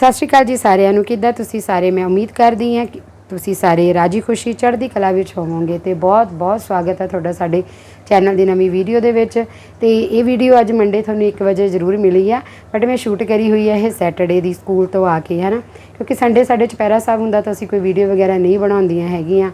ਸਤਿ ਸ਼੍ਰੀ ਅਕਾਲ ਜੀ ਸਾਰਿਆਂ ਨੂੰ। ਕਿੱਦਾਂ ਤੁਸੀਂ ਸਾਰੇ? ਮੈਂ ਉਮੀਦ ਕਰਦੀ ਹਾਂ ਕਿ ਤੁਸੀਂ ਸਾਰੇ ਰਾਜੀ ਖੁਸ਼ੀ, ਚੜ੍ਹਦੀ ਕਲਾ ਵਿੱਚ ਹੋਵੋਗੇ ਤੇ ਬਹੁਤ ਬਹੁਤ ਸਵਾਗਤ ਹੈ ਤੁਹਾਡਾ ਸਾਡੇ ਚੈਨਲ ਦੀ ਨਵੀਂ ਵੀਡੀਓ ਦੇ ਵਿੱਚ। ਤੇ ਇਹ ਵੀਡੀਓ ਅੱਜ ਮੰਡੇ ਤੁਹਾਨੂੰ 1 ਵਜੇ ਜ਼ਰੂਰ ਮਿਲੀ ਆ। ਬਟ ਮੈਂ ਸ਼ੂਟ ਕਰੀ ਹੋਈ ਹੈ ਇਹ ਸੈਟਰਡੇ ਦੀ ਸਕੂਲ ਤੋਂ ਆ ਕੇ ਹੈ ਨਾ ਕਿਉਂਕਿ ਸੰਡੇ ਸਾਡੇ ਚੁਪਹਿਰਾ ਸਾਹਿਬ ਹੁੰਦਾ ਤਾਂ ਅਸੀਂ ਕੋਈ ਵੀਡੀਓ ਵਗੈਰਾ ਨਹੀਂ ਬਣਾਉਂਦੀਆਂ ਹੈਗੀਆਂ।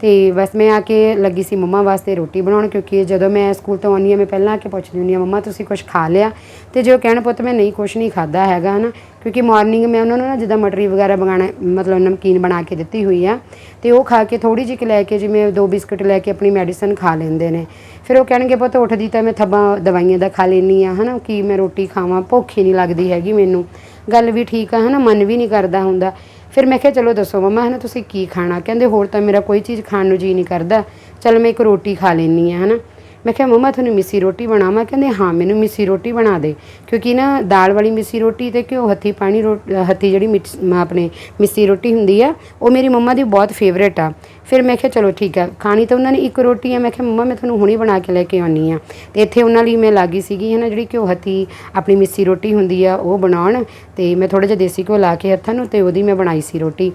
ਤੇ ਬਸ ਮੈਂ ਆ ਕੇ ਲੱਗੀ ਸੀ ਮੰਮਾ ਵਾਸਤੇ ਰੋਟੀ ਬਣਾਉਣ, ਕਿਉਂਕਿ ਜਦੋਂ ਮੈਂ ਸਕੂਲ ਤੋਂ ਆਉਂਦੀ ਹਾਂ, ਮੈਂ ਪਹਿਲਾਂ ਆ ਕੇ ਪੁੱਛਦੀ ਹੁੰਦੀ ਹਾਂ, ਮੰਮਾ ਤੁਸੀਂ ਕੁਝ ਖਾ ਲਿਆ? ਤੇ ਜੋ ਕਹਿਣ ਪੁੱਤ ਮੈਂ ਨਹੀਂ ਕੁਝ ਨਹੀਂ ਖਾਦਾ ਹੈਗਾ, ਹਨਾ? ਕਿਉਂਕਿ ਮਾਰਨਿੰਗ ਮੈਂ ਉਹਨਾਂ ਨੂੰ ਨਾ ਜਿੱਦਾਂ ਮਟਰੀ ਵਗੈਰਾ ਬਗਾਣਾ ਮਤਲਬ ਨਮਕੀਨ ਬਣਾ ਕੇ ਦਿੱਤੀ ਹੋਈ ਆ, ਤੇ ਉਹ ਖਾ ਕੇ ਥੋੜੀ ਜਿਹੀ ਲੈ ਕੇ ਜਿਵੇਂ ਦੋ ਬਿਸਕੁਟ ਲੈ ਕੇ ਆਪਣੀ ਮੈਡੀਸਨ ਖਾ ਲੈਂਦੇ ਨੇ। ਫਿਰ ਉਹ ਕਹਿਣਗੇ, ਪੁੱਤ ਉੱਠਦੀ ਤਾਂ ਮੈਂ ਥੱਬਾਂ ਦਵਾਈਆਂ ਦਾ ਖਾ ਲੈਣੀ ਆ ਹਨਾ? ਕਿ ਮੈਂ ਰੋਟੀ ਖਾਵਾਂ? ਭੁੱਖ ਹੀ ਨਹੀਂ ਲੱਗਦੀ ਹੈਗੀ ਮੈਨੂੰ। ਗੱਲ ਵੀ ਠੀਕ ਆ, ਹਨਾ? ਮਨ ਵੀ ਨਹੀਂ ਕਰਦਾ ਹੁੰਦਾ। ਫਿਰ ਮੈਂ ਕਿਹਾ, ਚਲੋ ਦੱਸੋ ਮਮਾ, ਹਨਾ ਤੁਸੀਂ ਕੀ ਖਾਣਾ? ਕਹਿੰਦੇ, ਹੋਰ ਤਾਂ ਮੇਰਾ ਕੋਈ ਚੀਜ਼ ਖਾਣ ਨੂੰ ਜੀ ਨਹੀਂ ਕਰਦਾ। ਚਲ ਮੈਂ ਇੱਕ ਰੋਟੀ ਖਾ ਲੈਣੀ ਆ ਹਨਾ? ਮੈਂ ਕਿਹਾ, ਮਮਾ, ਤੁਹਾਨੂੰ ਮਿੱਸੀ ਰੋਟੀ ਬਣਾਵਾਂ? ਕਹਿੰਦੇ, ਹਾਂ, ਮੈਨੂੰ ਮਿੱਸੀ ਰੋਟੀ ਬਣਾ ਦੇ। ਕਿਉਂਕਿ ਨਾ ਦਾਲ ਵਾਲੀ ਮਿੱਸੀ ਰੋਟੀ ਤੇ ਘਿਓ, ਹੱਥੀ ਪਾਣੀ ਰੋ- ਹੱਥੀ ਜਿਹੜੀ ਮਿੱਠ- ਆਪਣੇ ਮਿੱਸੀ ਰੋਟੀ ਹੁੰਦੀ ਆ, ਉਹ ਮੇਰੀ ਮੰਮਾ ਦੀ ਬਹੁਤ ਫੇਵਰੇਟ ਆ। ਫਿਰ ਮੈਂ ਕਿਹਾ, ਚਲੋ, ਠੀਕ ਆ, ਖਾਣੀ ਤਾਂ ਉਹਨਾਂ ਨੇ ਇੱਕ ਰੋਟੀ ਆ। ਮੈਂ ਕਿਹਾ, ਮੰਮਾ, ਮੈਂ ਤੁਹਾਨੂੰ ਹੁਣੀ ਬਣਾ ਕੇ ਲੈ ਕੇ ਆਉਣੀ ਆ। ਤੇ ਇੱਥੇ ਉਹਨਾਂ ਲਈ ਮੈਂ ਲਾਗੀ ਸੀਗੀ ਹੈ ਨਾ ਜਿਹੜੀ ਘਿਓ, ਹੱਥੀ, ਆਪਣੀ ਮਿੱਸੀ ਰੋਟੀ ਹੁੰਦੀ ਆ, ਉਹ ਬਣਾਉਣ ਤੇ ਮੈਂ ਥੋੜਾ ਜਿਹਾ ਦੇਸੀ ਘਿਓ ਲਾ ਕੇ ਹੱਥਾਂ ਨੂੰ ਤੇ ਉਹਦੀ ਮੈਂ ਬਣਾਈ ਸੀ ਰੋਟੀ।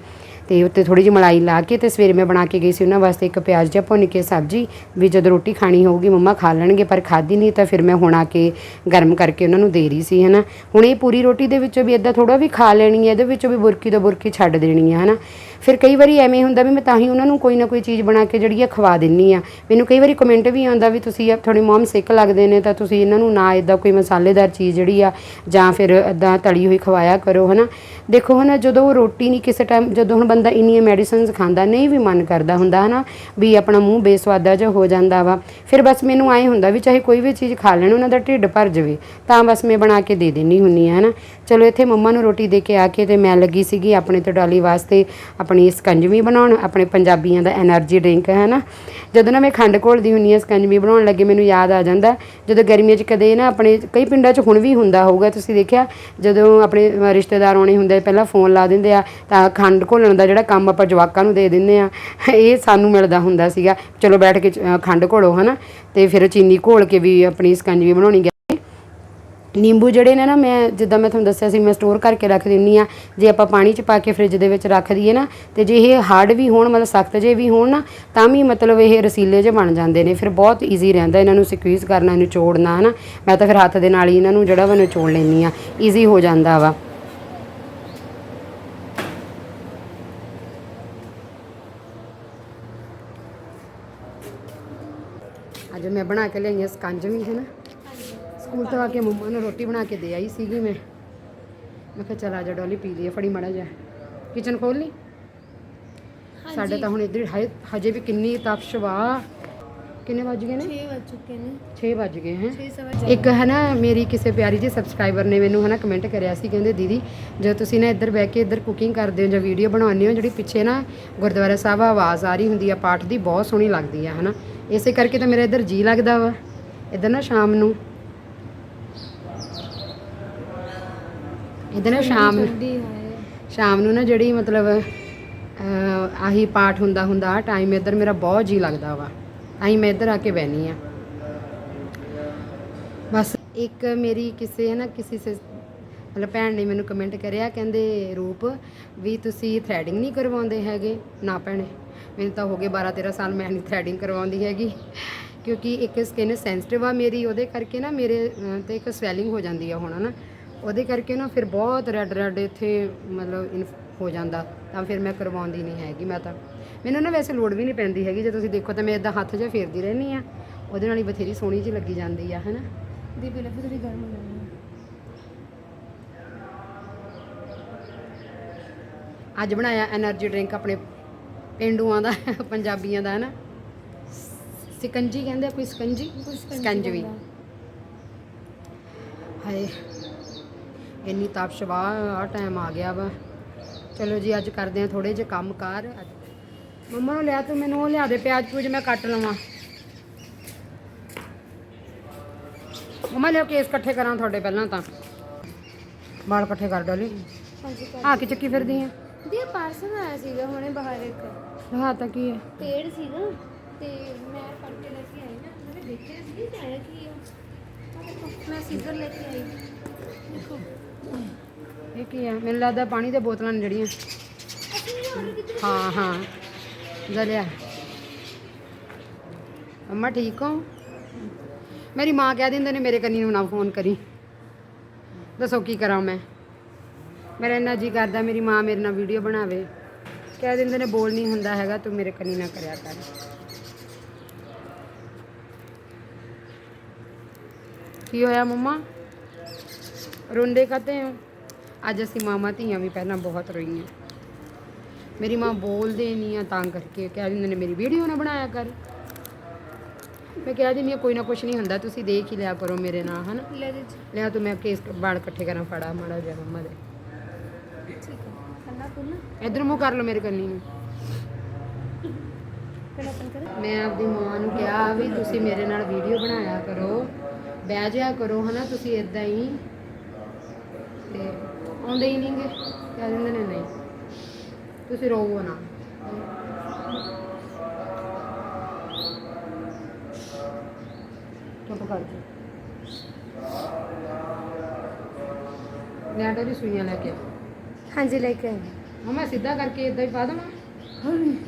ਤੇ ਉੱਤੇ ਥੋੜੀ ਜਿਹੀ ਮਲਾਈ ਲਾ ਕੇ ਤੇ ਸਵੇਰੇ ਮੈਂ ਬਣਾ ਕੇ ਗਈ ਸੀ ਉਹਨਾਂ ਵਾਸਤੇ ਇੱਕ ਪਿਆਜ਼ ਜਿਹਾ ਭੁੰਨ ਕੇ ਸਬਜ਼ੀ ਵੀ ਜਦੋਂ ਰੋਟੀ ਖਾਣੀ ਹੋਊਗੀ ਮੰਮਾ ਖਾ ਲੈਣਗੇ, ਪਰ ਖਾਦੀ ਨਹੀਂ ਤਾਂ ਫਿਰ ਮੈਂ ਹੁਣ ਆ ਕੇ ਗਰਮ ਕਰਕੇ ਉਹਨਾਂ ਨੂੰ ਦੇ ਰਹੀ ਸੀ, ਹਨਾ। ਹੁਣ ਇਹ ਪੂਰੀ ਰੋਟੀ ਦੇ ਵਿੱਚੋਂ ਵੀ ਇਦਾਂ ਥੋੜਾ ਵੀ ਖਾ ਲੈਣੀ ਹੈ, ਇਹਦੇ ਵਿੱਚੋਂ ਵੀ ਬੁਰਕੀ ਤੋਂ ਬੁਰਕੀ ਛੱਡ ਦੇਣੀ ਹੈ, ਹਨਾ। ਫਿਰ ਕਈ ਵਾਰੀ ਐਵੇਂ ਹੁੰਦਾ ਵੀ ਮੈਂ ਤਾਂ ਹੀ ਉਹਨਾਂ ਨੂੰ ਕੋਈ ਨਾ ਕੋਈ ਚੀਜ਼ ਬਣਾ ਕੇ ਜਿਹੜੀ ਆ ਖਵਾ ਦਿੰਨੀ ਆ। ਮੈਨੂੰ ਕਈ ਵਾਰੀ ਕਮੈਂਟ ਵੀ ਆਉਂਦਾ ਵੀ ਤੁਸੀਂ ਤੁਹਾਡੇ ਮਮ ਸਿੱਕ ਲੱਗਦੇ ਨੇ ਤਾਂ ਤੁਸੀਂ ਇਹਨਾਂ ਨੂੰ ਨਾ ਇਦਾਂ ਕੋਈ ਮਸਾਲੇਦਾਰ ਚੀਜ਼ ਜਿਹੜੀ ਆ ਜਾਂ ਫਿਰ ਇਦਾਂ ਤਲੀ ਹੋਈ ਖਵਾਇਆ ਕਰੋ, ਹਨਾ। ਦੇਖੋ ਹਨਾ, ਜਦੋਂ ਰੋਟੀ ਨਹੀਂ ਕਿਸੇ ਟਾਈਮ ਜਦੋਂ ਹੁਣ ਬੰਦਾ ਇੰਨੀਆਂ ਮੈਡੀਸਿਨਸ ਖਾਂਦਾ, ਨਹੀਂ ਵੀ ਮਨ ਕਰਦਾ ਹੁੰਦਾ, ਹਨਾ, ਵੀ ਆਪਣਾ ਮੂੰਹ ਬੇਸਵਾਦਾ ਜਿਹਾ ਹੋ ਜਾਂਦਾ ਵਾ। ਫਿਰ ਬਸ ਮੈਨੂੰ ਐਂ ਹੁੰਦਾ ਵੀ ਚਾਹੇ ਕੋਈ ਵੀ ਚੀਜ਼ ਖਾ ਲੈਣ, ਉਹਨਾਂ ਦਾ ਢਿੱਡ ਭਰ ਜਾਵੇ, ਤਾਂ ਬਸ ਮੈਂ ਬਣਾ ਕੇ ਦੇ ਦੇਣੀ ਹੁੰਨੀ ਆ, ਹਨਾ। ਚਲੋ ਇੱਥੇ ਮੰਮਾ ਨੂੰ ਰੋਟੀ ਦੇ ਕੇ ਆ ਕੇ ਤੇ ਮੈਂ ਲੱਗੀ ਸੀਗੀ ਆਪਣੇ ਤੋਂ ਡਾਲੀ ਵਾਸਤੇ ਆਪਣੀ ਸਕੰਜਵੀ ਬਣਾਉਣ, ਆਪਣੇ ਪੰਜਾਬੀਆਂ ਦਾ એનર્ਜੀ ਡਰਿੰਕ ਹੈ ਨਾ ਜਦੋਂ ਨਾ ਮੈਂ ਖੰਡ ਘੋਲਦੀ ਹੁੰਨੀ ਆ ਸਕੰਜਵੀ ਬਣਾਉਣ ਲੱਗੇ, ਮੈਨੂੰ ਯਾਦ ਆ ਜਾਂਦਾ। ਜਦੋਂ ਗਰਮੀਆਂ 'ਚ ਕਦੇ ਨਾ ਆਪਣੇ, ਕਈ ਪਿੰਡਾਂ 'ਚ ਹੁਣ ਵੀ ਹੁੰਦਾ ਹੋਊਗਾ, ਤੁਸੀਂ ਦੇਖਿਆ? ਜਦੋਂ ਆਪਣੇ ਰਿਸ਼ਤੇਦਾਰ ਆਉਣੇ ਹੁੰਦੇ, ਪਹਿਲਾਂ ਫੋਨ ਲਾ ਦਿੰਦੇ ਆ, ਤਾਂ ਖੰਡ ਘੋਲਣ ਦਾ ਜਿਹੜਾ ਕੰਮ ਆਪਾਂ ਜਵਾਕਾਂ ਨੂੰ ਦੇ ਦਿੰਦੇ ਆ, ਇਹ ਸਾਨੂੰ ਮਿਲਦਾ ਹੁੰਦਾ ਸੀਗਾ। ਚਲੋ ਬੈਠ ਕੇ ਖੰਡ ਘੋਲੋ, ਹਨਾ? ਤੇ ਫਿਰ ਚੀਨੀ ਘੋਲ ਕੇ ਵੀ ਆਪਣੀ ਸਕੰਜਵੀ ਬਣਾਉਣੀ। ਨਿੰਬੂ ਜਿਹੜੇ ਨੇ ਨਾ, ਮੈਂ ਜਿੱਦਾਂ ਮੈਂ ਤੁਹਾਨੂੰ ਦੱਸਿਆ ਸੀ, ਮੈਂ ਸਟੋਰ ਕਰਕੇ ਰੱਖ ਦਿੰਨੀ ਆ। ਜੇ ਆਪਾਂ ਪਾਣੀ 'ਚ ਪਾ ਕੇ ਫ੍ਰਿਜ ਦੇ ਵਿੱਚ ਰੱਖ ਦਈਏ ਨਾ, ਤੇ ਜੇ ਇਹ ਹਾਰਡ ਵੀ ਹੋਣ, ਮਤਲਬ ਸਖਤ ਜੇ ਵੀ ਹੋਣ ਨਾ, ਤਾਂ ਵੀ ਮਤਲਬ ਇਹ ਰਸੀਲੇ ਜੇ ਬਣ ਜਾਂਦੇ ਨੇ। ਫਿਰ ਬਹੁਤ ਈਜ਼ੀ ਰਹਿੰਦਾ ਇਹਨਾਂ ਨੂੰ ਸਕਵੀਜ਼ ਕਰਨਾ ਨਿਚੋੜਨਾ ਹਨਾ। ਮੈਂ ਤਾਂ ਫਿਰ ਹੱਥ ਦੇ ਨਾਲ ਹੀ ਇਹਨਾਂ ਨੂੰ ਜਿਹੜਾ ਵਾ ਨਿਚੋੜ ਲੈਂਦੀ ਆ। ਈਜ਼ੀ ਹੋ ਜਾਂਦਾ ਵਾ। ਅੱਜ ਮੈਂ ਬਣਾ ਕੇ ਲਿਆਈ ਹਾਂ ਸਕੰਜਵੀ ਹੈ ਨਾ ਸਕੂਲ ਤੋਂ ਆ ਕੇ ਮੰਮਾ ਨੂੰ ਰੋਟੀ ਬਣਾ ਕੇ ਦੇ ਆਈ ਸੀਗੀ ਮੈਂ। ਮੈਂ ਕਿਹਾ ਚਲ ਆ ਜਾ ਡੋਲੀ ਪੀ ਲਈਏ ਫੜੀ ਮੜਾ ਜਾ ਕਿਚਨ ਖੋਲ ਲਈ? ਸਾਡੇ ਤਾਂ ਹੁਣ ਇੱਧਰ ਹਜੇ ਵੀ ਕਿੰਨੀ ਤਪਸ਼ ਵਾ ਕਿੰਨੇ ਵੱਜ ਗਏ ਨੇ? 6 ਵੱਜ ਚੁੱਕੇ ਨੇ। 6 ਵੱਜ ਗਏ ਹੈ। 6 ਸਵਾ ਇੱਕ ਹੈ ਨਾ ਮੇਰੀ ਕਿਸੇ ਪਿਆਰੀ ਜੀ ਸਬਸਕ੍ਰਾਈਬਰ ਨੇ ਮੈਨੂੰ ਹੈ ਨਾ ਕਮੈਂਟ ਕਰਿਆ ਸੀ ਕਹਿੰਦੇ ਦੀਦੀ ਜਦੋਂ ਤੁਸੀਂ ਨਾ ਇੱਧਰ ਬਹਿ ਕੇ ਇੱਧਰ ਕੁਕਿੰਗ ਕਰਦੇ ਹੋ ਜਾਂ ਵੀਡੀਓ ਬਣਾਉਂਦੇ ਹੋ ਜਿਹੜੀ ਪਿੱਛੇ ਨਾ ਗੁਰਦੁਆਰਾ ਸਾਹਿਬ ਆਵਾਜ਼ ਆ ਰਹੀ ਹੁੰਦੀ ਆ ਪਾਠ ਦੀ ਬਹੁਤ ਸੋਹਣੀ ਲੱਗਦੀ ਆ ਹਨਾ ਇਸੇ ਕਰਕੇ ਤਾਂ ਮੇਰਾ ਇੱਧਰ ਜੀ ਲੱਗਦਾ ਵਾ। ਇੱਧਰ ਨਾ ਸ਼ਾਮ ਨੂੰ ਇੱਧਰ ਨਾ ਸ਼ਾਮ ਸ਼ਾਮ ਨੂੰ ਨਾ ਜਿਹੜੀ ਮਤਲਬ ਆਹੀ ਪਾਠ ਹੁੰਦਾ ਹੁੰਦਾ ਟਾਈਮ ਇੱਧਰ ਮੇਰਾ ਬਹੁਤ ਜੀ ਲੱਗਦਾ ਵਾ। ਆਈ ਮੈਂ ਇੱਧਰ ਆ ਕੇ ਬਹਿਨੀ ਆ। ਬਸ ਇੱਕ ਮੇਰੀ ਕਿਸੇ ਹੈ ਨਾ ਕਿਸੇ ਸੇ ਮਤਲਬ ਭੈਣ ਨੇ ਮੈਨੂੰ ਕਮੈਂਟ ਕਰਿਆ ਕਹਿੰਦੇ ਰੂਪ ਵੀ ਤੁਸੀਂ ਥ੍ਰੈਡਿੰਗ ਨਹੀਂ ਕਰਵਾਉਂਦੇ ਹੈਗੇ? ਨਾ ਭੈਣੇ ਮੈਨੂੰ ਤਾਂ ਹੋ ਗਏ 12 13 ਸਾਲ ਮੈਂ ਨਹੀਂ ਥ੍ਰੈਡਿੰਗ ਕਰਵਾਉਂਦੀ ਹੈਗੀ। ਕਿਉਂਕਿ ਇੱਕ ਸਕਿਨ ਸੈਂਸਿਟਿਵ ਆ ਮੇਰੀ ਉਹਦੇ ਕਰਕੇ ਨਾ ਮੇਰੇ ਤੇ ਇੱਕ ਸਵੈਲਿੰਗ ਹੋ ਜਾਂਦੀ ਆ ਹੁਣ ਨਾ ਉਹਦੇ ਕਰਕੇ ਨਾ ਫਿਰ ਬਹੁਤ ਰੈੱਡ ਰੈੱਡ ਇੱਥੇ ਮਤਲਬ ਹੋ ਜਾਂਦਾ। ਤਾਂ ਫਿਰ ਮੈਂ ਕਰਵਾਉਂਦੀ ਨਹੀਂ ਹੈਗੀ ਮੈਂ ਤਾਂ। ਮੈਨੂੰ ਨਾ ਵੈਸੇ ਲੋੜ ਵੀ ਨਹੀਂ ਪੈਂਦੀ ਹੈਗੀ। ਜੇ ਤੁਸੀਂ ਦੇਖੋ ਤਾਂ ਮੈਂ ਇਦਾਂ ਹੱਥ ਜਿਹਾ ਫੇਰਦੀ ਰਹਿੰਦੀ ਆ ਉਹਦੇ ਨਾਲ ਹੀ ਬਥੇਰੀ ਸੋਹਣੀ ਜਿਹੀ ਲੱਗੀ ਜਾਂਦੀ ਆ ਹਨਾ? ਦੀਦੀ ਲੱਭੀ ਤੁਸੀਂ ਗਰਮ ਹੋ। ਜਾਂਦੀ ਅੱਜ ਬਣਾਇਆ એનર્ਜੀ ਡਰਿੰਕ ਆਪਣੇ ਪਿੰਡੂਆਂ ਦਾ ਪੰਜਾਬੀਆਂ ਦਾ ਹੈ ਨਾ ਸਿਕੰਜੀ ਕਹਿੰਦੇ ਕੋਈ ਸਿਕੰਜੀ? ਸਿਕੰਜਵੀ ਹਾਏ। ਇੰਨੀ ਤਪਸ਼ਵਾ ਆ ਟਾਈਮ ਆ ਗਿਆ ਵਾ। ਚਲੋ ਜੀ ਅੱਜ ਕਰਦੇ ਆ ਥੋੜੇ ਜਿਹੇ ਕੰਮ ਕਾਰ। ਮੰਮਾ ਨੂੰ ਲਿਆ ਤੂੰ ਮੈਨੂੰ ਉਹ ਲਿਆ ਦੇ ਪਿਆਜ਼ ਪੂਜ ਮੈਂ ਕੱਟ ਲਵਾਂ। ਮੰਮਾ ਲਿਓ ਕੇਸ ਇਕੱਠੇ ਕਰਾਂ ਤੁਹਾਡੇ ਪਹਿਲਾਂ ਤਾਂ। ਵਾਲ ਇਕੱਠੇ ਕਰ ਡੋਲੀ ਹਾਂਜੀ ਆ ਕੇ ਚੱਕੀ ਫਿਰਦੀ ਆ? ਦੀ ਪਾਰਸਲ ਆਇਆ ਸੀਗਾ ਹੁਣੇ ਬਾਹਰ ਇੱਕ। ਦਿਖਾ ਤਾਂ ਕੀ ਹੈ? ਪੇੜ ਸੀਗਾ ਤੇ ਮੈਂ ਕੇ ਲੈ ਕੇ ਆਈ ਨਾ ਮੈਂ ਦੇਖਿਆ ਸੀ ਕਿ ਆਇਆ ਕੀ ਦੇਖੋ, ਮੈਂ ਸੀਜ਼ਰ ਲੈ ਕੇ ਆਈ। ਦੇਖੋ ਇਹ ਕੀ ਆ? ਮੈਨੂੰ ਲੱਗਦਾ ਪਾਣੀ ਦੀਆਂ ਬੋਤਲਾਂ ਨੇ ਜਿਹੜੀਆਂ। ਹਾਂ ਹਾਂ। ਗਲਿਆ ਅੰਮਾ, ਠੀਕ ਹੋ? ਮੇਰੀ ਮਾਂ ਕਹਿ ਦਿੰਦੇ ਨੇ ਮੇਰੇ ਕੰਨੀ ਨੂੰ ਨਾ ਫੋਨ ਕਰੀ। ਦੱਸੋ ਕੀ ਕਰਾਂ ਮੈਂ? ਮੇਰਾ ਇੰਨਾ ਜੀ ਕਰਦਾ, ਮੇਰੀ ਮਾਂ ਮੇਰੇ ਨਾਲ ਵੀਡੀਓ ਬਣਾਵੇ। ਕਹਿ ਦਿੰਦੇ ਨੇ ਬੋਲ ਨਹੀਂ ਹੁੰਦਾ ਹੈਗਾ, ਤੂੰ ਮੇਰੇ ਕੰਨੀ ਨਾ ਕਰਿਆ ਕਰ। ਕੀ ਹੋਇਆ ਮੰਮਾ? ਰੋਂਦੇ ਕਾਤੇ ਹੋ ਅੱਜ ਅਸੀਂ ਮਾਮਾ ਧੀਆਂ ਵੀ ਪਹਿਲਾਂ ਬਹੁਤ ਰੋਈਆਂ। ਮੇਰੀ ਮਾਂ ਬੋਲਦੇ ਨਹੀਂ ਆ ਤਾਂ ਕਰਕੇ। ਕਹਿ ਦਿੰਦੇ ਨੇ ਮੇਰੀ ਵੀਡੀਓ ਨਾ ਬਣਾਇਆ ਕਰ। ਮੈਂ ਕਹਿ ਦਿੰਦੀ ਹਾਂ ਕੋਈ ਨਾ ਕੁਛ ਨਹੀਂ ਹੁੰਦਾ ਤੁਸੀਂ ਦੇਖ ਹੀ ਲਿਆ ਕਰੋ ਮੇਰੇ ਨਾਲ ਹਨਾ? ਲੈ ਦੇ ਲਿਆ ਤੂੰ ਮੈਂ ਕੇਸ ਬਾਲ ਇਕੱਠੇ ਕਰਾਂ ਫੜਾ ਮਾੜਾ ਜਿਹਾ ਮੰਮਾ ਦੇ। ਠੀਕ ਹੈ। ਖੰਨਾ ਪੁੰਨਾ ਇਧਰ ਮੂੰਹ ਕਰ ਲਓ ਮੇਰੇ ਕੰਨੀ ਨੂੰ। ਮੈਂ ਆਪਦੀ ਮਾਂ ਨੂੰ ਕਿਹਾ ਵੀ ਤੁਸੀਂ ਮੇਰੇ ਨਾਲ ਵੀਡੀਓ ਬਣਾਇਆ ਕਰੋ ਬਹਿ ਜਾਇਆ ਕਰੋ ਹਨਾ? ਤੁਸੀਂ ਇਦਾਂ ਹੀ ਤੇ ਆਉਂਦੇ ਹੀ ਨਹੀਂਗੇ ਕਹਿ ਦਿੰਦੇ ਨੇ ਨਹੀਂ। ਤੁਸੀਂ ਰੋਵੋ ਨਾ। ਚੁੱਪ ਕਰ ਜਾ ਮੈਂ ਤਾਂ ਸੂਈਆਂ ਲੈ ਕੇ ਹਾਂਜੀ ਲੈ ਕੇ ਆਏ ਮਮਾ ਸਿੱਧਾ ਕਰਕੇ ਇਦਾਂ ਹੀ ਪਾ ਦੇਵਾਂ।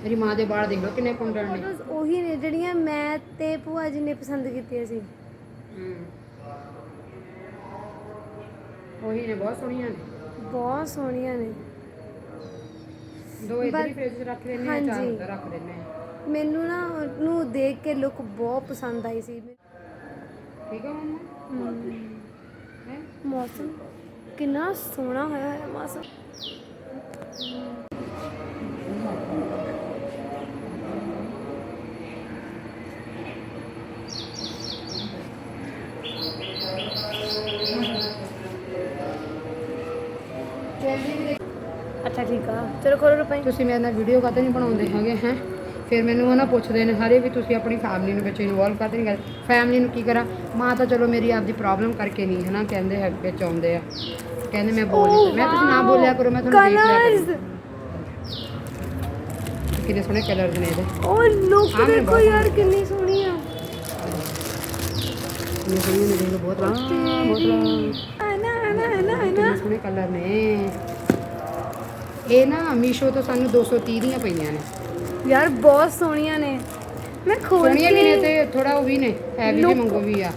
ਮੇਰੀ ਮਾਂ ਦੇ ਵਾਲ ਦੇਖ ਲਓ ਕਿੰਨੇ ਕੁੰਡਣ ਨੇ। ਫੋਟੋਜ਼ ਉਹੀ ਨੇ ਜਿਹੜੀਆਂ ਮੈਂ ਤੇ ਭੂਆ ਜੀ ਨੇ ਪਸੰਦ ਕੀਤੀਆਂ ਸੀ। ਹਮ। ਉਹੀ ਨੇ ਬਹੁਤ ਸੋਹਣੀਆਂ ਨੇ। ਬਹੁਤ ਸੋਹਣੀਆਂ ਨੇ। ਦੋ ਇੱਧਰ ਹੀ ਫ੍ਰਿਜ 'ਚ ਰੱਖ ਲੈਣੇ ਆ ਚਾਰ ਹਾਂਜੀ। ਉੱਧਰ ਰੱਖ ਲੈਣੇ ਆ। ਮੈਨੂੰ ਨਾ ਉਹਨੂੰ ਦੇਖ ਕੇ ਲੁੱਕ ਬਹੁਤ ਪਸੰਦ ਆਈ ਸੀ। ਠੀਕ ਆ ਮੰਮਾ? ਹੈ? ਮੌਸਮ ਕਿੰਨਾ ਸੋਹਣਾ ਹੋਇਆ ਹੈ ਮੌਸਮ। ਅੱਛਾ ਠੀਕ ਆ। ਚਲੋ ਕਰੋ ਰੁਪਏ ਤੁਸੀਂ ਮੇਰੇ ਨਾਲ ਵੀਡੀਓ ਕਾਤੇ ਨਹੀਂ ਬਣਾਉਂਦੇ ਹੈਗੇ ਹੈ? ਫਿਰ ਮੈਨੂੰ ਹਨਾ ਪੁੱਛਦੇ ਨੇ ਹਰੇ ਵੀ ਤੁਸੀਂ ਆਪਣੀ ਫੈਮਿਲੀ ਨੂੰ ਵਿੱਚ ਇਨਵੋਲਵ ਕਾਤੇ ਨਹੀਂ ਕਰਦੇ? ਫੈਮਿਲੀ ਨੂੰ ਕੀ ਕਰਾਂ? ਮਾਂ ਤਾਂ ਚਲੋ ਮੇਰੀ ਆਪਦੀ ਪ੍ਰੋਬਲਮ ਕਰਕੇ ਨਹੀਂ ਹਨਾ? ਕਹਿੰਦੇ ਹੈ ਵਿੱਚ ਆਉਂਦੇ ਆ। ਕਹਿੰਦੇ ਮੈਂ ਬੋਲ ਨਹੀਂ। ਮੈਂ ਤੁਸੀਂ ਨਾ ਬੋਲਿਆ ਕਰੋ ਮੈਂ ਤੁਹਾਨੂੰ ਦੇਖ ਲਿਆ ਕਰੂੰ। ਕਿੰਨੇ ਸੋਹਣੇ ਕਲਰਸ ਨੇ ਇਹਦੇ। ਉਹ ਲੁੱਕ ਦੇਖੋ ਯਾਰ ਕਿੰਨੀ ਸੋਹਣੀ ਆ। ਕਿੰਨੇ ਸੋਹਣੇ ਨੇ ਦੇਖ ਬਹੁਤ ਬਹੁਤ ਆਨਾ ਆਨਾ ਆਨਾ ਆਨਾ ਸੋਹਣੇ ਕਲਰ ਨੇ। ਇਹ ਨਾ ਮੀਸ਼ੋ ਤੋਂ ਸਾਨੂੰ 230 ਦੀਆਂ ਪਈਆਂ ਨੇ। ਯਾਰ ਬਹੁਤ ਸੋਹਣੀਆਂ ਨੇ। ਮੈਂ ਖੋਲ ਸੋਹਣੀਆਂ ਵੀ ਕੇ ਨੇ ਤੇ ਥੋੜਾ ਉਹ ਵੀ ਨੇ ਹੈਵੀ ਵੀ ਮੰਗੋ ਵੀ ਆ।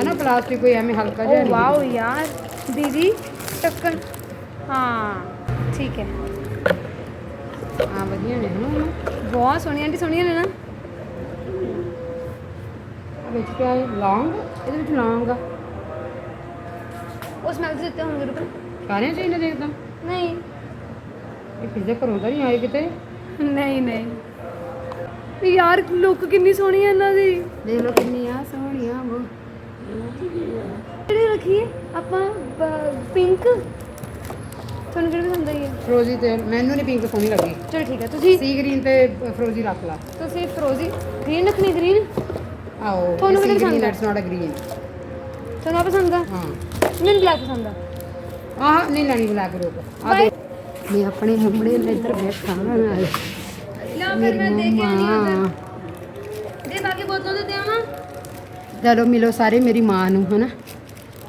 ਹਨਾ ਪਲਾਸਟਿਕ ਕੋਈ ਐਵੇਂ ਹਲਕਾ ਜਿਹਾ ਓ ਨਹੀਂ। ਵਾਓ ਯਾਰ ਦੀਦੀ ਟੱਕਰ ਹਾਂ ਠੀਕ ਹੈ। ਹਾਂ ਵਧੀਆ ਨੇ ਹਨਾ ਬਹੁਤ ਸੋਹਣੀਆਂ ਆਂਟੀ ਸੋਹਣੀਆਂ ਨੇ ਨਾ? ਵਿੱਚ ਕਿਆ ਹੈ? ਲੌਂਗ? ਇਹਦੇ ਵਿੱਚ ਲੌਂਗ ਆ। ਉਸ ਨਾਲ ਦਿੱਤੇ ਹੋਣਗੇ ਰੁਪਏ। ਸਾਰਿਆਂ ਚ ਇਹਨੇ ਦੇਖਦਾ। ਨਹੀਂ। ਇਹ ਕਿਸੇ ਘਰੋਂ ਤਾਂ ਨਹੀਂ ਆਏ ਕਿਤੇ? ਨਹੀਂ ਨਹੀਂ। ਯਾਰ ਲੁੱਕ ਕਿੰਨੀ ਸੋਹਣੀ ਹੈ ਇਹਨਾਂ ਦੀ। ਦੇਖ ਲਓ ਕਿੰਨੀਆਂ ਸੋਹਣੀਆਂ ਉਹ ਕਿਹੜੀ ਰੱਖੀ ਹੈ ਆਪਾਂ ਪਿੰਕ ਤੁਹਾਨੂੰ ਕਿਹੜੀ ਪਸੰਦ ਆਈ ਹੈ ਫਰੋਜ਼ੀ ਤੇ ਮੈਨੂੰ ਨਹੀਂ ਪਿੰਕ ਸੋਹਣੀ ਲੱਗੀ। ਚਲੋ ਠੀਕ ਹੈ ਤੁਸੀਂ ਸੀ ਗ੍ਰੀਨ ਤੇ ਫਰੋਜ਼ੀ ਰੱਖ ਲਾ। ਤੁਸੀਂ ਫਰੋਜ਼ੀ ਗ੍ਰੀਨ ਰੱਖਣੀ ਗ੍ਰੀਨ ਆਓ ਤੁਹਾਨੂੰ ਕਿਹੜੀ ਪਸੰਦ ਆ? ਇਟਸ ਨਾਟ ਅ ਗ੍ਰੀਨ ਤੁਹਾਨੂੰ ਆ ਪਸੰਦ ਆ? ਹਾਂ। ਮੈਨੂੰ ਬਲੈਕ ਪਸੰਦ ਆ। ਆਹ ਨਹੀਂ ਲੈਣੀ ਬਲੈਕ ਰੋਕ ਆ ਦੇ ਮੈਂ ਆਪਣੇ ਹਮੜੇ ਨਾਲ ਇੱਧਰ ਬੈਠਾ ਹਾਂ ਲਓ ਫਿਰ ਮੈਂ ਦੇ ਕੇ। ਉਧਰ ਦੇ ਬਾਕੀ ਬੋਤਲਾਂ ਦੇ ਦੇਵਾਂ ਚਲੋ ਮਿਲੋ ਸਾਰੇ ਮੇਰੀ ਮਾਂ ਨੂੰ ਹਨਾ?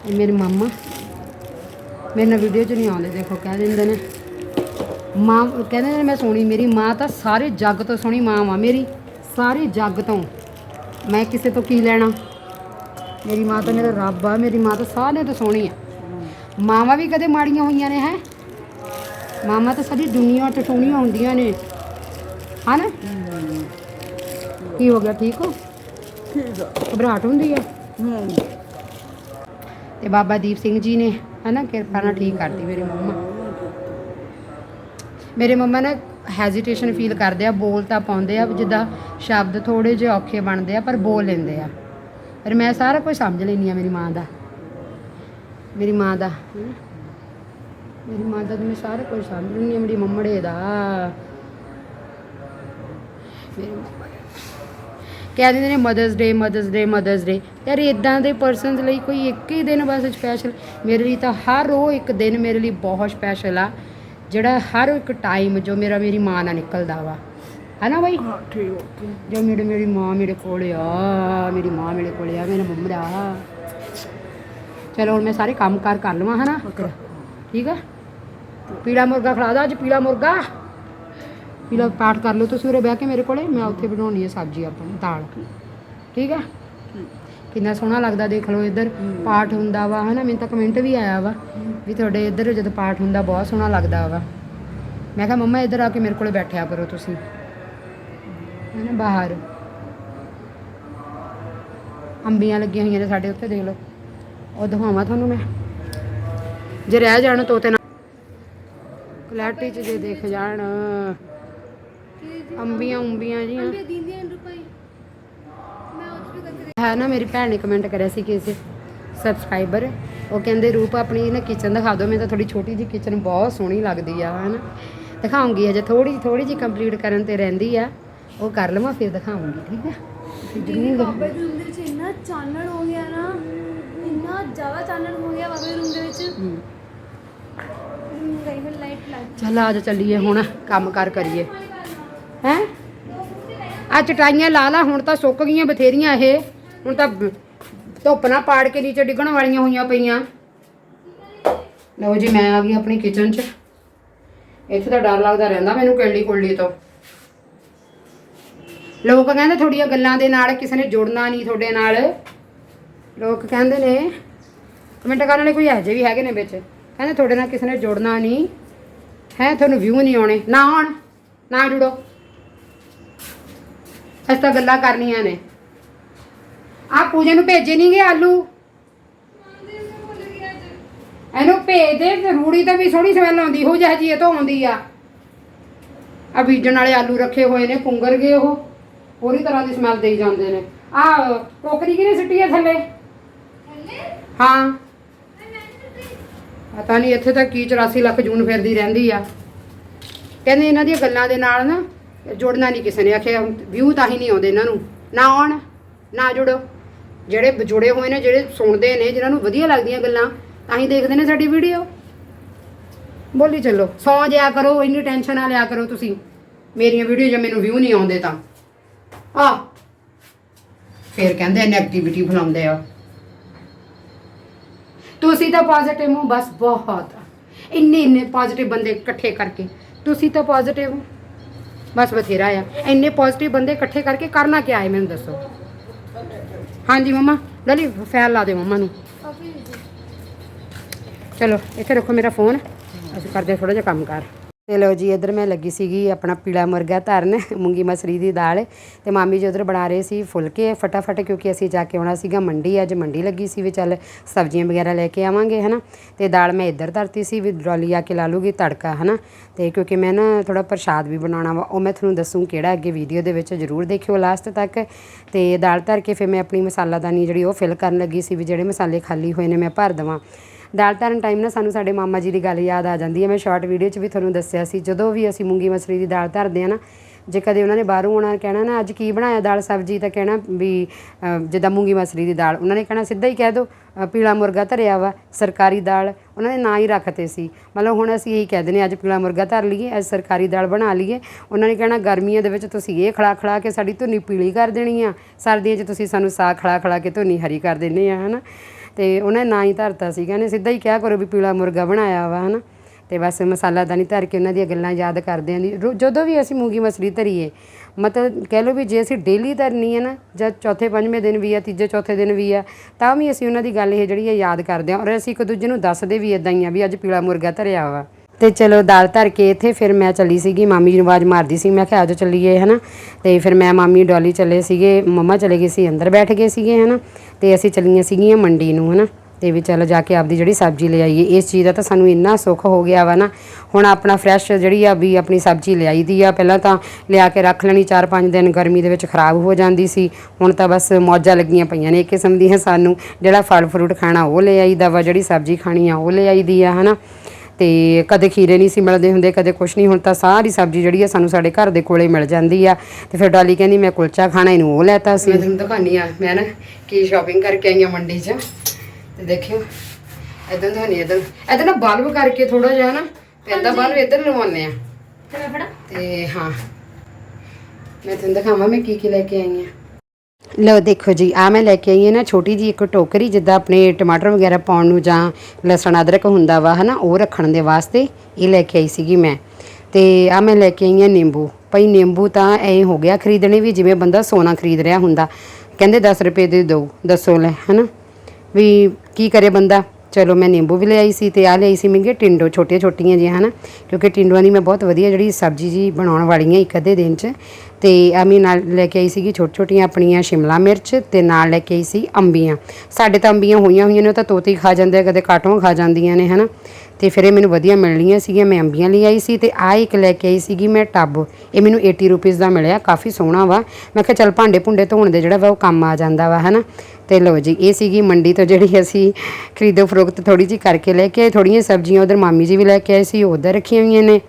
ਇਹ ਮੇਰੀ ਮਾਮਾ। ਮੇਰੇ ਨਾਲ ਵੀਡੀਓ 'ਚ ਨਹੀਂ ਆਉਂਦੇ ਦੇਖੋ ਕਹਿ ਦਿੰਦੇ ਨੇ। ਮਾਂ ਕਹਿੰਦੇ ਨੇ ਮੈਂ ਸੋਹਣੀ ਮੇਰੀ ਮਾਂ ਤਾਂ ਸਾਰੇ ਜੱਗ ਤੋਂ ਸੋਹਣੀ ਮਾਂ ਵਾ ਮੇਰੀ ਸਾਰੇ ਜੱਗ ਤੋਂ। ਮੈਂ ਕਿਸੇ ਤੋਂ ਕੀ ਲੈਣਾ? ਮੇਰੀ ਮਾਂ ਤਾਂ ਮੇਰਾ ਰੱਬ ਆ ਮੇਰੀ ਮਾਂ ਤਾਂ ਸਾਰਿਆਂ ਤੋਂ ਸੋਹਣੀ ਆ। ਮਾਵਾਂ ਵੀ ਕਦੇ ਮਾੜੀਆਂ ਹੋਈਆਂ ਨੇ ਹੈ? ਮਾਮਾ ਤਾਂ ਸਾਡੀ ਦੁਨੀਆ ਸੋਹਣੀਆਂ ਹੁੰਦੀਆਂ ਨੇ। ਹਨਾ? ਕੀ ਹੋ ਗਿਆ ਠੀਕ ਹੋ? ਘਬਰਾਹਟ ਹੁੰਦੀ ਆ? ਤੇ ਬਾਬਾ ਦੀਪ ਸਿੰਘ ਜੀ ਨੇ ਹਨਾ ਕਿਰਪਾ ਨਾਲ ਠੀਕ ਕਰਤੀ ਮੇਰੀ ਮੰਮਾ। ਮੇਰੇ ਮੰਮਾ ਨਾ ਹੈਜ਼ਿਟੇਸ਼ਨ ਫੀਲ ਕਰਦੇ ਆ ਬੋਲ ਤਾਂ ਪਾਉਂਦੇ ਆ ਜਿੱਦਾਂ ਸ਼ਬਦ ਥੋੜੇ ਜਿਹੇ ਔਖੇ ਬਣਦੇ ਆ ਪਰ ਬੋਲ ਲੈਂਦੇ ਆ। ਪਰ ਮੈਂ ਸਾਰਾ ਕੁਝ ਸਮਝ ਲੈਂਦੀ ਆ ਮੇਰੀ ਮਾਂ ਦਾ। ਮੇਰੀ ਮਾਂ ਦਾ। ਮੇਰੀ ਮਾਂ ਦਾ ਮੈਂ ਸਾਰਾ ਕੁਝ ਸਮਝ ਲੈਂਦੀ ਆ ਮੇਰੀ ਮੰਮੜੇ ਦਾ। ਮੇਰੀ ਮੰਮਾ ਕਹਿ ਦਿੰਦੇ ਨੇ mother's day mother's day mother's day ਯਾਰ ਇਦਾਂ ਦੇ ਪਰਸਨਸ ਲਈ ਕੋਈ ਇੱਕ ਹੀ ਦਿਨ ਬਸ ਸਪੈਸ਼ਲ ਮੇਰੇ ਲਈ ਤਾਂ ਹਰ ਉਹ ਇੱਕ ਦਿਨ ਮੇਰੇ ਲਈ ਬਹੁਤ ਸਪੈਸ਼ਲ ਆ ਜਿਹੜਾ ਹਰ ਇੱਕ ਟਾਈਮ ਜੋ ਮੇਰਾ ਮੇਰੀ ਮਾਂ ਨਾਲ ਨਿਕਲਦਾ ਵਾ। ਹਨਾ ਬਾਈ? ਹਾਂ ਠੀਕ ਜੋ ਮੇਰੇ ਮੇਰੀ ਮਾਂ ਮੇਰੇ ਕੋਲ ਆ ਮੇਰੀ ਮਾਂ ਮੇਰੇ ਕੋਲ ਆ ਮੇਰਾ ਮੰਮੜਾ। ਚਲੋ ਹੁਣ ਮੈਂ ਸਾਰੇ ਕੰਮ ਕਾਰ ਕਰ ਲਵਾਂ ਹਨਾ? ਠੀਕ ਆ? ਪੀਲਾ ਮੁਰਗਾ ਖਿਲਾ ਦਾ ਅੱਜ, ਪੀਲਾ ਮੁਰਗਾ। ਪੀਲਾ ਪਾਠ ਕਰ ਲਓ ਤੁਸੀਂ ਉਰੇ ਬਹਿ ਕੇ ਮੇਰੇ ਕੋਲੇ, ਮੈਂ ਉੱਥੇ ਬਣਾਉਣੀ ਹੈ ਸਬਜ਼ੀ ਆਪਣੀ, ਦਾਲ। ਠੀਕ ਆ? ਕਿੰਨਾ ਸੋਹਣਾ ਲੱਗਦਾ ਦੇਖ ਲਓ ਇੱਧਰ, ਪਾਠ ਹੁੰਦਾ ਵਾ, ਹਨਾ, ਮੈਨੂੰ ਤਾਂ ਕਮੈਂਟ ਵੀ ਆਇਆ ਵਾ ਵੀ ਤੁਹਾਡੇ ਇੱਧਰ ਜਦੋਂ ਪਾਠ ਹੁੰਦਾ ਬਹੁਤ ਸੋਹਣਾ ਲੱਗਦਾ ਵਾ। ਮੈਂ ਕਿਹਾ, ਮੰਮਾ ਇੱਧਰ ਆ ਕੇ ਮੇਰੇ ਕੋਲੇ ਬੈਠਿਆ ਕਰੋ ਤੁਸੀਂ। ਹਨਾ, ਬਾਹਰ। ਅੰਬੀਆਂ ਲੱਗੀਆਂ ਹੋਈਆਂ ਨੇ ਸਾਡੇ ਉੱਤੇ ਦੇਖ ਲਓ। ਉਹ ਦਿਖਾਵਾਂ ਤੁਹਾਨੂੰ ਮੈਂ। ਜੇ ਰਹਿ ਜਾਣ ਤੋਤੇ ਕਲੈਰਿਟੀ ਚ ਜੇ ਦੇਖ ਜਾਣ। ਅੰਬੀਆਂ ਉਂਬੀਆਂ ਕਰਕੇ ਹੈ ਨਾ ਮੇਰੀ ਭੈਣ ਨੇ ਕਮੈਂਟ ਕਰਿਆ ਸੀ ਕਿਸੇ ਸਬਸਕ੍ਰਾਈਬਰ ਉਹ ਕਹਿੰਦੇ ਰੂਪ ਆਪਣੀ ਨਾ ਕਿਚਨ ਦਿਖਾ ਦਿਓ। ਮੈਨੂੰ ਤਾਂ ਥੋੜੀ ਛੋਟੀ ਜੀ ਕਿਚਨ ਬਹੁਤ ਸੋਹਣੀ ਲੱਗਦੀ ਆ ਹਨਾ ਦਿਖਾਉਂਗੀ ਅਜੇ ਥੋੜੀ ਥੋੜੀ ਜੀ ਕੰਪਲੀਟ ਕਰਨ ਤੇ ਰਹਿੰਦੀ ਆ। ਉਹ ਕਰ ਲਵਾਂ ਫਿਰ ਦਿਖਾਉਂਗੀ ਠੀਕ ਆ? ਜ਼ਰੂਰ। ਬਾਬੇ ਦੇ ਰੂਮ ਦੇ ਵਿੱਚ ਇੰਨਾ ਚਾਨਣ ਹੋ ਗਿਆ ਨਾ। ਇੰਨਾ ਜ਼ਿਆਦਾ ਚਾਨਣ ਹੋ ਗਿਆ ਬਾਬੇ ਰੂਮ ਦੇ ਵਿੱਚ ਹਮ, ਗਈ ਮੈਂ ਲਾਈਟ ਲੱਗ ਚੱਲ ਆ ਜਾ ਚੱਲੀਏ, ਹੁਣ ਕੰਮ ਕਰ ਕਰੀਏ। ਹੈ? ਆ ਚਟਾਈਆਂ ਲਾ ਲਾ, ਹੁਣ ਤਾਂ ਸੁੱਕ ਗਈਆਂ ਬਥੇਰੀਆਂ ਇਹ। ਹੁਣ ਤਾਂ ਧੁੱਪ ਨਾ ਪਾੜ ਕੇ ਨੀਚੇ ਡਿੱਗਣ ਵਾਲੀਆਂ ਹੋਈਆਂ ਪਈਆਂ। ਲਓ ਜੀ, ਮੈਂ ਆ ਗਈ ਆਪਣੀ ਕਿਚਨ 'ਚ। ਇੱਥੇ ਤਾਂ ਡਰ ਲੱਗਦਾ ਰਹਿੰਦਾ ਮੈਨੂੰ ਕਿੱਲੀ ਕੁੱਲੀ ਤੋਂ। ਲੋਕ ਕਹਿੰਦੇ ਤੁਹਾਡੀਆਂ ਗੱਲਾਂ ਦੇ ਨਾਲ ਕਿਸੇ ਨੇ ਜੁੜਨਾ ਨਹੀਂ ਤੁਹਾਡੇ ਨਾਲ। ਲੋਕ ਕਹਿੰਦੇ ਨੇ ਕਮੈਂਟ ਕਰਨ ਵਾਲੇ ਕੋਈ ਇਹੋ ਜਿਹੇ ਵੀ ਹੈਗੇ ਨੇ ਵਿੱਚ। ਕਹਿੰਦੇ ਤੁਹਾਡੇ ਨਾਲ ਕਿਸੇ ਨੇ ਜੁੜਨਾ ਨਹੀਂ। ਹੈ ਤੁਹਾਨੂੰ ਵਿਊ ਨਹੀਂ ਆਉਣੇ। ਨਾ ਆਉਣ ਨਾ ਜੁੜੋ। ਅਸੀਂ ਤਾਂ ਗੱਲਾਂ ਕਰਨੀਆਂ ਨੇ। ਆ ਪੂਜਾ ਨੂੰ ਭੇਜੇ ਨਹੀਂਗੇ ਆਲੂ? ਇਹਨੂੰ ਭੇਜ ਦੇ ਤੇ ਰੂੜੀ ਤਾਂ ਵੀ ਸੋਹਣੀ ਸਮੈਲ ਆਉਂਦੀ ਹੋ ਜਿਹੀ ਜੀ ਇਹ ਤੋਂ ਆਉਂਦੀ ਆ। ਆ ਬੀਜਣ ਵਾਲੇ ਆਲੂ ਰੱਖੇ ਹੋਏ ਨੇ ਪੁੰਗਰ ਗਏ ਉਹ। ਪੂਰੀ ਤਰ੍ਹਾਂ ਦੀ ਸਮੈਲ ਦੇਈ ਜਾਂਦੇ ਨੇ। ਆ ਟੋਕਰੀ ਕਿਹਨੇ ਸਿੱਟੀ ਆ ਥੱਲੇ? ਹਾਂ। ਪਤਾ ਨਹੀਂ ਇੱਥੇ ਤਾਂ ਕੀ 84 ਲੱਖ ਜੂਨ ਫਿਰਦੀ ਰਹਿੰਦੀ ਆ। ਕਹਿੰਦੇ ਇਹਨਾਂ ਦੀਆਂ ਗੱਲਾਂ ਦੇ ਨਾਲ ਨਾ ਜੁੜਨਾ ਨਹੀਂ ਕਿਸੇ ਨੇ ਆਖਿਆ ਵਿਊ ਤਾਂ ਹੀ ਨਹੀਂ ਆਉਂਦੇ ਇਹਨਾਂ ਨੂੰ। ਨਾ ਆਉਣ, ਨਾ ਜੁੜੋ। ਜਿਹੜੇ ਜੁੜੇ ਹੋਏ ਨੇ, ਜਿਹੜੇ ਸੁਣਦੇ ਨੇ, ਜਿਨ੍ਹਾਂ ਨੂੰ ਵਧੀਆ ਲੱਗਦੀਆਂ ਗੱਲਾਂ, ਤਾਂ ਹੀ ਦੇਖਦੇ ਨੇ ਸਾਡੀ ਵੀਡੀਓ। ਬੋਲੀ ਚੱਲੋ, ਸੌ ਜਿਆ ਕਰੋ, ਇੰਨੀ ਟੈਨਸ਼ਨ ਨਾ ਲਿਆ ਕਰੋ ਤੁਸੀਂ। ਮੇਰੀਆਂ ਵੀਡੀਓ ਜੇ ਮੈਨੂੰ ਵਿਊ ਨਹੀਂ ਆਉਂਦੇ ਤਾਂ। ਆ ਫਿਰ ਕਹਿੰਦੇ ਨੈਗੇਟਿਵਿਟੀ ਫੈਲਾਉਂਦੇ ਆ। ਤੁਸੀਂ ਤਾਂ ਪੋਜ਼ਿਟਿਵ ਹੋ, ਬਸ ਬਹੁਤ। ਇੰਨੇ ਇੰਨੇ ਪੋਜ਼ਿਟਿਵ ਬੰਦੇ ਇਕੱਠੇ ਕਰਕੇ। ਤੁਸੀਂ ਤਾਂ ਪੋਜ਼ਿਟਿਵ ਹੋ। ਬਸ ਬਥੇਰਾ ਆ। ਇੰਨੇ ਪੋਜ਼ਿਟਿਵ ਬੰਦੇ ਇਕੱਠੇ ਕਰਕੇ ਕਰਨਾ ਕੀ ਹੈ, ਮੈਨੂੰ ਦੱਸੋ। ਹਾਂਜੀ, ਮਮਾ। ਲਲੀ ਫੈਲ ਲਾ ਦੇ ਮਮਾ ਨੂੰ। ਚਲੋ, ਇੱਥੇ ਰੱਖੋ ਮੇਰਾ ਫੋਨ ਅਸੀਂ ਕਰਦੇ ਥੋੜਾ ਜਿਹਾ ਕੰਮ ਕਰ। ਤੇ ਲਓ ਜੀ, ਇੱਧਰ ਮੈਂ ਲੱਗੀ ਸੀਗੀ ਆਪਣਾ ਪੀਲਾ ਮੁਰਗਾ ਧਰਨ, ਮੂੰਗੀ ਮਸਰੀ ਦੀ ਦਾਲ ਤੇ ਮਾਮੀ ਜੀ ਉਧਰ ਬਣਾ ਰਹੇ ਸੀ ਫੁਲਕੇ ਫਟਾਫਟ ਕਿਉਂਕਿ ਅਸੀਂ ਜਾ ਕੇ ਆਉਣਾ ਸੀਗਾ ਮੰਡੀ, ਅੱਜ ਮੰਡੀ ਲੱਗੀ ਸੀ ਵੀ ਚੱਲ ਸਬਜ਼ੀਆਂ ਵਗੈਰਾ ਲੈ ਕੇ ਆਵਾਂਗੇ, ਹਨਾ? ਤੇ ਦਾਲ ਮੈਂ ਇੱਧਰ ਧਰਤੀ ਸੀ ਵੀ ਡਰੋਲੀ ਆ ਕੇ ਲਾ ਲੂਗੀ ਤੜਕਾ, ਹਨਾ? ਤੇ ਕਿਉਂਕਿ ਮੈਂ ਨਾ ਥੋੜਾ ਪ੍ਰਸ਼ਾਦ ਵੀ ਬਣਾਉਣਾ ਵਾ, ਉਹ ਮੈਂ ਤੁਹਾਨੂੰ ਦੱਸੂ ਕਿਹੜਾ ਅੱਗੇ ਵੀਡੀਓ ਦੇ ਵਿੱਚ ਜ਼ਰੂਰ ਦੇਖਿਓ ਲਾਸਟ ਤੱਕ। ਤੇ ਦਾਲ ਧਰ ਕੇ ਫਿਰ ਮੈਂ ਆਪਣੀ ਮਸਾਲਾਦਾਨੀ ਜਿਹੜੀ ਉਹ ਫਿਲ ਕਰਨ ਲੱਗੀ ਸੀ ਵੀ ਜਿਹੜੇ ਮਸਾਲੇ ਖਾਲੀ ਹੋਏ ਨੇ ਮੈਂ ਭਰ ਦੇਵਾਂ। ਦਾਲ ਧਰਨ ਟਾਈਮ ਨਾ ਸਾਨੂੰ ਸਾਡੇ ਮਾਮਾ ਜੀ ਦੀ ਗੱਲ ਯਾਦ ਆ ਜਾਂਦੀ ਹੈ। ਮੈਂ ਸ਼ਾਰਟ ਵੀਡੀਓ 'ਚ ਵੀ ਤੁਹਾਨੂੰ ਦੱਸਿਆ ਸੀ ਜਦੋਂ ਵੀ ਅਸੀਂ ਮੂੰਗੀ ਮਸਰੀ ਦੀ ਦਾਲ ਧਰਦੇ ਆ ਨਾ ਜੇ ਕਦੇ ਉਹਨਾਂ ਨੇ ਬਾਹਰੋਂ ਆਉਣਾ ਕਹਿਣਾ ਨਾ ਅੱਜ ਕੀ ਬਣਾਇਆ ਦਾਲ ਸਬਜੀ? ਤਾਂ ਕਹਿਣਾ ਵੀ ਜਿੱਦਾਂ ਮੂੰਗੀ ਮਸਰੀ ਦੀ ਦਾਲ। ਉਹਨਾਂ ਨੇ ਕਹਿਣਾ ਸਿੱਧਾ ਹੀ ਕਹਿ ਦਿਓ ਪੀਲਾ ਮੁਰਗਾ ਧਰਿਆ ਵਾ ਸਰਕਾਰੀ ਦਾਲ। ਉਹਨਾਂ ਨੇ ਨਾਂ ਹੀ ਰੱਖਤੇ ਸੀ। ਮਤਲਬ ਹੁਣ ਅਸੀਂ ਇਹੀ ਕਹਿ ਦਿੰਦੇ ਹਾਂ, ਅੱਜ ਪੀਲਾ ਮੁਰਗਾ ਧਰ ਲਈਏ ਅੱਜ ਸਰਕਾਰੀ ਦਾਲ ਬਣਾ ਲਈਏ। ਉਹਨਾਂ ਨੇ ਕਹਿਣਾ ਗਰਮੀਆਂ ਦੇ ਵਿੱਚ ਤੁਸੀਂ ਇਹ ਖੜਾ ਖੜਾ ਕੇ ਸਾਡੀ ਧੁਨੀ ਪੀਲੀ ਕਰ ਦੇਣੀ ਆ। ਸਰਦੀਆਂ 'ਚ ਤੁਸੀਂ ਸਾਨੂੰ ਸਾਗ ਖੜਾ ਖੜਾ ਕੇ ਧੁਨੀ ਹਰੀ ਕਰ ਦਿੰਦੇ ਆ ਹਨਾ? ਤੇ ਉਹਨੇ ਨਾਂ ਹੀ ਧਰਤਾ ਸੀਗਾ ਨੇ ਸਿੱਧਾ ਹੀ ਕਿਹਾ ਕਰੋ ਵੀ ਪੀਲਾ ਮੁਰਗਾ ਬਣਾਇਆ ਵਾ, ਹਨਾ। ਤੇ ਬਸ ਮਸਾਲਾ ਦਾਨੀ ਧਰ ਕੇ ਉਹਨਾਂ ਦੀਆਂ ਗੱਲਾਂ ਯਾਦ ਕਰਦੇ ਆਂ ਦੀ ਰੋ- ਜਦੋਂ ਵੀ ਅਸੀਂ ਮੂੰਗੀ ਮਸਰੀ ਧਰੀਏ, ਮਤਲਬ ਕਹਿ ਲਓ ਵੀ ਜੇ ਅਸੀਂ ਡੇਲੀ ਧਰਨੀ ਹੈ ਨਾ, ਜਾਂ ਚੌਥੇ ਪੰਜਵੇਂ ਦਿਨ ਵੀ ਆ, ਤੀਜੇ ਚੌਥੇ ਦਿਨ ਵੀ ਆ, ਤਾਂ ਵੀ ਅਸੀਂ ਉਹਨਾਂ ਦੀ ਗੱਲ ਇਹ ਜਿਹੜੀ ਆ ਯਾਦ ਕਰਦੇ ਆਂ। ਔਰ ਅਸੀਂ ਇੱਕ ਦੂਜੇ ਨੂੰ ਦੱਸਦੇ ਵੀ ਇਦਾਂ ਹੀ ਆ ਵੀ ਅੱਜ ਪੀਲਾ ਮੁਰਗਾ ਧਰਿਆ ਵਾ। ਤੇ ਚਲੋ ਦਾਲ ਧਰ ਕੇ ਇੱਥੇ ਫਿਰ ਮੈਂ ਚੱਲੀ ਸੀਗੀ, ਮਾਮੀ ਜੀ ਨੂੰ ਆਵਾਜ਼ ਮਾਰਦੀ ਸੀ, ਮੈਂ ਕਿਹਾ ਆਜੋ ਚੱਲੀਏ, ਹਨਾ? ਤੇ ਫਿਰ ਮੈਂ ਮਾਮੀ ਡੋਲੀ ਚੱਲੇ ਸੀਗੇ, ਮੰਮਾ ਚਲੇ ਗਏ ਸੀ, ਅੰਦਰ ਬੈਠ ਗਏ ਸੀਗੇ, ਹਨਾ? ਤੇ ਅਸੀਂ ਚੱਲੀਆਂ ਸੀਗੀਆਂ ਮੰਡੀ ਨੂੰ, ਹਨਾ? ਤੇ ਵੀ ਚੱਲ ਜਾ ਕੇ ਆਪਦੀ ਜਿਹੜੀ ਸਬਜ਼ੀ ਲੈ ਆਈਏ। ਇਸ ਚੀਜ਼ ਦਾ ਤਾਂ ਸਾਨੂੰ ਇੰਨਾ ਸੁੱਖ ਹੋ ਗਿਆ ਵਾ ਨਾ। ਹੁਣ ਆਪਣਾ ਫਰੈਸ਼ ਜਿਹੜੀ ਆ ਵੀ ਆਪਣੀ ਸਬਜ਼ੀ ਲਿਆਈ ਦੀ ਆ, ਪਹਿਲਾਂ ਤਾਂ ਲਿਆ ਕੇ ਰੱਖ ਲੈਣੀ 4-5 ਦਿਨ, ਗਰਮੀ ਦੇ ਵਿੱਚ ਖਰਾਬ ਹੋ ਜਾਂਦੀ ਸੀ। ਹੁਣ ਤਾਂ ਬਸ ਮੌਜਾਂ ਲੱਗੀਆਂ ਪਈਆਂ ਨੇ ਇੱਕ ਕਿਸਮ ਦੀਆਂ ਸਾਨੂੰ। ਜਿਹੜਾ ਫਲ ਫਰੂਟ ਖਾਣਾ ਉਹ ਲੈ ਆਈਦਾ ਵਾ, ਜਿਹੜੀ ਸਬਜ਼ੀ ਖਾਣੀ ਆ ਉਹ ਲੈ ਆਈਦੀ ਆ, ਹਨਾ? ਤੇ ਕਦੇ ਖੀਰੇ ਨਹੀਂ ਸੀ ਮਿਲਦੇ ਹੁੰਦੇ ਕਦੇ ਕੁਛ ਨਹੀਂ। ਹੁਣ ਤਾਂ ਸਾਰੀ ਸਬਜ਼ੀ ਜਿਹੜੀ ਆ ਸਾਨੂੰ ਸਾਡੇ ਘਰ ਦੇ ਕੋਲੇ ਮਿਲ ਜਾਂਦੀ ਆ। ਤੇ ਫਿਰ ਡਾਲੀ ਕਹਿੰਦੀ ਮੈਂ ਕੁਲਚਾ ਖਾਣਾ ਇਹਨੂੰ ਉਹ ਲੈਤਾ ਸੀ ਮੈਂ ਤੁਹਾਨੂੰ ਦਿਖਾਨੀ ਆ ਮੈਂ ਨਾ ਕੀ ਸ਼ਾਪਿੰਗ ਕਰਕੇ ਆਈ ਆ ਮੰਡੀ 'ਚ। ਤੇ ਦੇਖਿਓ ਇਦਾਂ ਤਾਂ ਨਹੀਂ ਇਦਾਂ ਇਦਾਂ ਨਾ। ਬਲਬ ਕਰਕੇ ਥੋੜਾ ਜਿਹਾ ਨਾ ਪੈਂਦਾ ਬਲਬ ਇੱਧਰ ਲਵਾਉਂਦੇ ਆ। ਤੇ ਹਾਂ ਮੈਂ ਤੁਹਾਨੂੰ ਦਿਖਾਵਾਂ ਮੈਂ ਕੀ ਕੀ ਲੈ ਕੇ ਆਈ ਆ। ਲਓ ਦੇਖੋ ਜੀ ਆ ਮੈਂ ਲੈ ਕੇ ਆਈ ਹਾਂ ਨਾ, ਛੋਟੀ ਜੀ ਇੱਕ ਟੋਕਰੀ, ਜਿੱਦਾਂ ਆਪਣੇ ਟਮਾਟਰ ਵਗੈਰਾ ਪਾਉਣ ਨੂੰ ਜਾਂ ਲਸਣ, ਅਦਰਕ ਹੁੰਦਾ ਵਾ, ਹਨਾ, ਉਹ ਰੱਖਣ ਦੇ ਵਾਸਤੇ ਇਹ ਲੈ ਕੇ ਆਈ ਸੀਗੀ ਮੈਂ। ਤੇ ਆ ਮੈਂ ਲੈ ਕੇ ਆਈ ਹਾਂ ਨਿੰਬੂ। ਭਈ ਨਿੰਬੂ ਤਾਂ ਐ ਹੋ ਗਿਆ ਖਰੀਦਣੇ ਵੀ, ਜਿਵੇਂ ਬੰਦਾ ਸੋਨਾ ਖਰੀਦ ਰਿਹਾ ਹੁੰਦਾ। ਕਹਿੰਦੇ 10 ਰੁਪਏ ਦੇ ਦਿਓ ਦੱਸੋ ਲੈ, ਹਨਾ। ਵੀ ਕੀ ਕਰੇ ਬੰਦਾ? ਚਲੋ ਮੈਂ ਨਿੰਬੂ ਵੀ ਲਿਆਈ ਸੀ ਤੇ ਆ ਲਿਆਈ ਸੀ ਮਿੰਗੇ ਟਿੰਡੋ ਛੋਟੀਆਂ ਛੋਟੀਆਂ ਜਿਹੀਆਂ, ਹਨਾ? ਕਿਉਂਕਿ ਟਿੰਡੋਆਂ ਦੀ ਮੈਂ ਬਹੁਤ ਵਧੀਆ ਜਿਹੜੀ ਸਬਜ਼ੀ ਜੀ ਬਣਾਉਣ ਵਾਲੀਆਂ ਇੱਕ ਅੱਧੇ ਦਿਨ 'ਚ। ਤੇ ਆ ਮੈਂ ਨਾਲ ਲੈ ਕੇ ਆਈ ਸੀਗੀ ਛੋਟੀ ਛੋਟੀਆਂ ਆਪਣੀਆਂ ਸ਼ਿਮਲਾ ਮਿਰਚ ਤੇ ਨਾਲ ਲੈ ਕੇ ਆਈ ਸੀ ਅੰਬੀਆਂ। ਸਾਡੇ ਤਾਂ ਅੰਬੀਆਂ ਹੋਈਆਂ ਹੋਈਆਂ ਨੇ, ਉਹ ਤਾਂ ਤੋਤੇ ਹੀ ਖਾ ਜਾਂਦੇ ਆ, ਕਦੇ ਕਾਟੋਂ ਖਾ ਜਾਂਦੀਆਂ ਨੇ, ਹਨਾ? ਤੇ ਫਿਰ ਇਹ ਮੈਨੂੰ ਵਧੀਆ ਮਿਲਣੀਆਂ ਸੀਗੀਆਂ, ਮੈਂ ਅੰਬੀਆਂ ਲਈ ਆਈ ਸੀ ਤੇ ਆ ਇੱਕ ਲੈ ਕੇ ਆਈ ਸੀਗੀ ਮੈਂ ਟੱਬ। ਇਹ ਮੈਨੂੰ 80 ਰੁਪਏ ਦਾ ਮਿਲਿਆ, ਕਾਫੀ ਸੋਹਣਾ ਵਾ। ਮੈਂ ਕਿਹਾ ਚੱਲ ਭਾਂਡੇ ਭੁੰਡੇ ਧੋਣ ਦੇ ਜਿਹੜਾ ਵਾ ਉਹ ਕੰਮ ਆ ਜਾਂਦਾ ਵਾ, ਹਨਾ? ਤੇ ਲਓ ਜੀ, ਇਹ ਸੀਗੀ ਮੰਡੀ ਤੋਂ ਜਿਹੜੀ ਅਸੀਂ ਖਰੀਦੋ ਫਰੋਖਤ ਥੋੜੀ ਜੀ ਕਰਕੇ ਲੈ ਕੇ ਆਏ। ਥੋੜੀਆਂ ਸਬਜ਼ੀਆਂ ਉਧਰ ਮਾਮੀ ਜੀ ਵੀ ਲੈ ਕੇ ਆਏ ਸੀ, ਉਹ ਉਧਰ ਰੱਖੀਆਂ ਹੋਈਆਂ ਨੇ।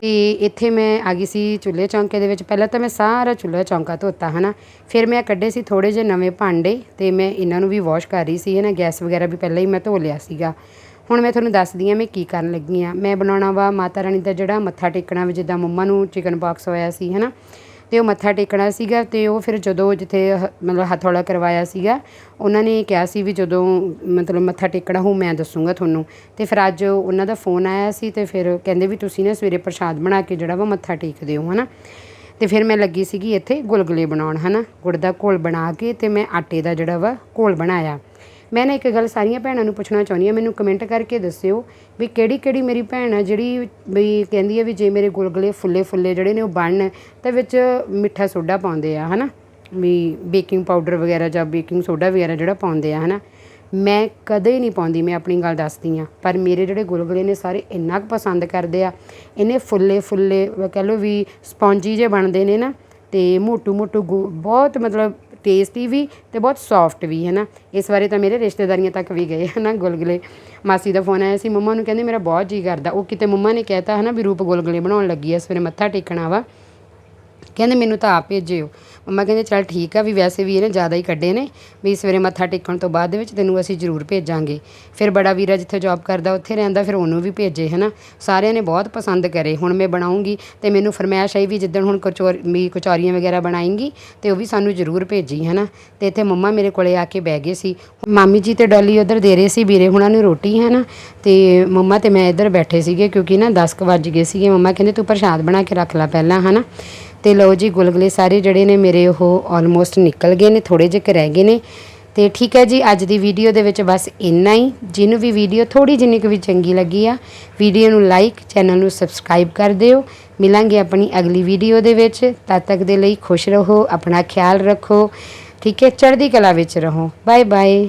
ਤੇ ਇੱਥੇ ਮੈਂ ਆ ਗਈ ਸੀ ਚੁੱਲ੍ਹੇ ਚੌਂਕੇ ਦੇ ਵਿੱਚ। ਪਹਿਲਾਂ ਤਾਂ ਮੈਂ ਸਾਰਾ ਚੁੱਲ੍ਹਾ ਚੌਂਕਾ ਧੋਤਾ, ਹਨਾ। ਫਿਰ ਮੈਂ ਕੱਢੇ ਸੀ ਥੋੜੇ ਜਿਹੇ ਨਵੇਂ ਭਾਂਡੇ ਤੇ ਮੈਂ ਇਹਨਾਂ ਨੂੰ ਵੀ ਵਾਸ਼ ਕਰ ਰਹੀ ਸੀ, ਹਨਾ। ਗੈਸ ਵਗੈਰਾ ਵੀ ਪਹਿਲਾਂ ਹੀ ਮੈਂ ਧੋ ਲਿਆ ਸੀਗਾ। ਹੁਣ ਮੈਂ ਤੁਹਾਨੂੰ ਦੱਸਦੀ ਹਾਂ ਮੈਂ ਕੀ ਕਰਨ ਲੱਗੀ ਆ ਮੈਂ ਬਣਾਉਣਾ ਵਾ ਮਾਤਾ ਰਾਣੀ ਦਾ ਜਿਹੜਾ ਮੱਥਾ ਟੇਕਣਾ ਵੀ, ਜਿੱਦਾਂ ਮੰਮਾ ਨੂੰ ਚਿਕਨ ਬਾਕਸ ਹੋਇਆ ਸੀ, ਹਨਾ। ਅਤੇ ਉਹ ਮੱਥਾ ਟੇਕਣਾ ਸੀਗਾ ਅਤੇ ਉਹ ਫਿਰ ਜਦੋਂ ਜਿੱਥੇ ਹ- ਮਤਲਬ ਹਥੌਲਾ ਕਰਵਾਇਆ ਸੀਗਾ, ਉਹਨਾਂ ਨੇ ਕਿਹਾ ਸੀ ਵੀ ਜਦੋਂ ਮਤਲਬ ਮੱਥਾ ਟੇਕਣਾ ਹੋ ਮੈਂ ਦੱਸੂੰਗਾ ਤੁਹਾਨੂੰ। ਅਤੇ ਫਿਰ ਅੱਜ ਉਹਨਾਂ ਦਾ ਫੋਨ ਆਇਆ ਸੀ ਅਤੇ ਫਿਰ ਕਹਿੰਦੇ ਵੀ ਤੁਸੀਂ ਨਾ ਸਵੇਰੇ ਪ੍ਰਸ਼ਾਦ ਬਣਾ ਕੇ ਜਿਹੜਾ ਵਾ ਮੱਥਾ ਟੇਕ ਦਿਓ ਹੈ ਨਾ ਅਤੇ ਫਿਰ ਮੈਂ ਲੱਗੀ ਸੀਗੀ ਇੱਥੇ ਗੁਲਗੁਲੇ ਬਣਾਉਣ ਹੈ ਨਾ ਗੁੜ ਦਾ ਘੋਲ ਬਣਾ ਕੇ ਅਤੇ ਮੈਂ ਆਟੇ ਦਾ ਜਿਹੜਾ ਵਾ ਘੋਲ ਬਣਾਇਆ। ਮੈਂ ਨਾ ਇੱਕ ਗੱਲ ਸਾਰੀਆਂ ਭੈਣਾਂ ਨੂੰ ਪੁੱਛਣਾ ਚਾਹੁੰਦੀ ਹਾਂ, ਮੈਨੂੰ ਕਮੈਂਟ ਕਰਕੇ ਦੱਸਿਓ ਵੀ ਕਿਹੜੀ ਕਿਹੜੀ ਮੇਰੀ ਭੈਣ ਆ ਜਿਹੜੀ ਵੀ ਕਹਿੰਦੀ ਹੈ ਵੀ ਜੇ ਮੇਰੇ ਗੁਲਗੁਲੇ ਫੁੱਲੇ ਫੁੱਲੇ ਜਿਹੜੇ ਨੇ ਉਹ ਬਣਨ, ਤਾਂ ਵਿੱਚ ਮਿੱਠਾ ਸੋਡਾ ਪਾਉਂਦੇ ਆ, ਹਨਾ? ਵੀ ਬੇਕਿੰਗ ਪਾਊਡਰ ਵਗੈਰਾ ਜਾਂ ਬੇਕਿੰਗ ਸੋਡਾ ਵਗੈਰਾ ਜਿਹੜਾ ਪਾਉਂਦੇ ਆ, ਹਨਾ? ਮੈਂ ਕਦੇ ਨਹੀਂ ਪਾਉਂਦੀ, ਮੈਂ ਆਪਣੀ ਗੱਲ ਦੱਸਦੀ ਆ ਪਰ ਮੇਰੇ ਜਿਹੜੇ ਗੁਲਗੁਲੇ ਨੇ ਸਾਰੇ ਇੰਨਾ ਕੁ ਪਸੰਦ ਕਰਦੇ ਆ, ਇਹਨੇ ਫੁੱਲੇ ਫੁੱਲੇ, ਕਹਿ ਲਓ ਵੀ ਸਪੌਂਜੀ ਜੇ ਬਣਦੇ ਨੇ ਨਾ, ਤੇ ਮੋਟੂ ਮੋਟੂ ਗੁ- ਬਹੁਤ ਮਤਲਬ ਟੇਸਟੀ ਵੀ ਤੇ ਬਹੁਤ ਸੌਫਟ ਵੀ, ਹੈ ਨਾ? ਇਸ ਬਾਰੇ ਤਾਂ ਮੇਰੇ ਰਿਸ਼ਤੇਦਾਰੀਆਂ ਤੱਕ ਵੀ ਗਏ, ਹੈ ਨਾ, ਗੁਲਗੁਲੇ। ਮਾਸੀ ਦਾ ਫੋਨ ਆਇਆ ਸੀ, ਮੰਮਾ ਨੂੰ ਕਹਿੰਦੇ ਮੇਰਾ ਬਹੁਤ ਜੀ ਕਰਦਾ। ਉਹ ਕਿਤੇ ਮੰਮਾ ਨੇ ਕਹਿਤਾ, ਹੈ ਨਾ, ਵੀ ਰੂਪ ਗੁਲਗੁਲੇ ਬਣਾਉਣ ਲੱਗੀ ਐ ਸਵੇਰੇ ਮੱਥਾ ਟੇਕਣਾ ਵਾ ਕਹਿੰਦੇ ਮੈਨੂੰ ਤਾਂ ਆਪ ਭੇਜਿਓ। ਮੰਮਾ ਕਹਿੰਦੇ ਚੱਲ ਠੀਕ ਆ ਵੀ ਵੈਸੇ ਵੀ ਇਹਨੇ ਜ਼ਿਆਦਾ ਹੀ ਕੱਢੇ ਨੇ, ਵੀ ਸਵੇਰੇ ਮੱਥਾ ਟੇਕਣ ਤੋਂ ਬਾਅਦ ਦੇ ਵਿੱਚ ਤੈਨੂੰ ਅਸੀਂ ਜ਼ਰੂਰ ਭੇਜਾਂਗੇ। ਫਿਰ ਬੜਾ ਵੀਰਾ ਜਿੱਥੇ ਜੌਬ ਕਰਦਾ ਉੱਥੇ ਰਹਿੰਦਾ, ਫਿਰ ਉਹਨੂੰ ਵੀ ਭੇਜੇ, ਹਨਾ। ਸਾਰਿਆਂ ਨੇ ਬਹੁਤ ਪਸੰਦ ਕਰੇ, ਹੁਣ ਮੈਂ ਬਣਾਉਂਗੀ ਤੇ ਮੈਨੂੰ ਫਰਮਾਇਸ਼ ਆਈ ਵੀ ਜਿੱਦਣ ਹੁਣ ਕਚੌਰ, ਵੀ ਕਚੌਰੀਆਂ ਵਗੈਰਾ ਬਣਾਏਂਗੀ ਤੇ ਉਹ ਵੀ ਸਾਨੂੰ ਜ਼ਰੂਰ ਭੇਜੀ, ਹਨਾ। ਤੇ ਇੱਥੇ ਮੰਮਾ ਮੇਰੇ ਕੋਲੇ ਆ ਕੇ ਬਹਿ ਗਏ ਸੀ। ਮਾਮੀ ਜੀ ਤੇ ਡੋਲੀ ਉਧਰ ਦੇ ਰਹੇ ਸੀ, ਵੀਰੇ ਹੁਣਾਂ ਨੂੰ ਰੋਟੀ ਹੈ ਨਾ ਤੇ ਮੰਮਾ ਤੇ ਮੈਂ ਇੱਧਰ ਬੈਠੇ ਸੀਗੇ ਕਿਉਂਕਿ ਨਾ 10 ਕੁ ਵੱਜ ਗਏ ਸੀਗੇ। ਮੰਮਾ ਕਹਿੰਦੇ ਤੂੰ ਪ੍ਰਸ਼ਾਦ ਬਣਾ ਕੇ ਰੱਖ ਲੈ ਪਹਿਲਾਂ, ਹਨਾ। ਤੇ ਲਓ ਜੀ, ਗੁਲਗੁਲੇ ਸਾਰੇ ਜਿਹੜੇ ਨੇ ਮੇਰੇ ਉਹ ਆਲਮੋਸਟ ਨਿਕਲ ਗਏ ਨੇ ਥੋੜੇ ਜਿਹੇ ਰਹਿ ਗਏ ਨੇ। ਤੇ ਠੀਕ ਹੈ ਜੀ, ਅੱਜ ਦੀ ਵੀਡੀਓ ਦੇ ਵਿੱਚ ਬਸ ਇੰਨਾ ਹੀ। ਜਿਹਨੂੰ ਵੀ ਵੀਡੀਓ ਥੋੜੀ ਜਿੰਨੀ ਕੁ ਵੀ ਚੰਗੀ ਲੱਗੀ ਆ ਵੀਡੀਓ ਨੂੰ ਲਾਈਕ ਚੈਨਲ ਨੂੰ ਸਬਸਕ੍ਰਾਈਬ ਕਰ ਦਿਓ। ਮਿਲਾਂਗੇ ਆਪਣੀ ਅਗਲੀ ਵੀਡੀਓ ਦੇ ਵਿੱਚ। ਤਦ ਤੱਕ ਦੇ ਲਈ ਖੁਸ਼ ਰਹੋ, ਆਪਣਾ ਖਿਆਲ ਰੱਖੋ। ਠੀਕ ਹੈ, ਚੜ੍ਹਦੀ ਕਲਾ ਵਿੱਚ ਰਹੋ। Bye bye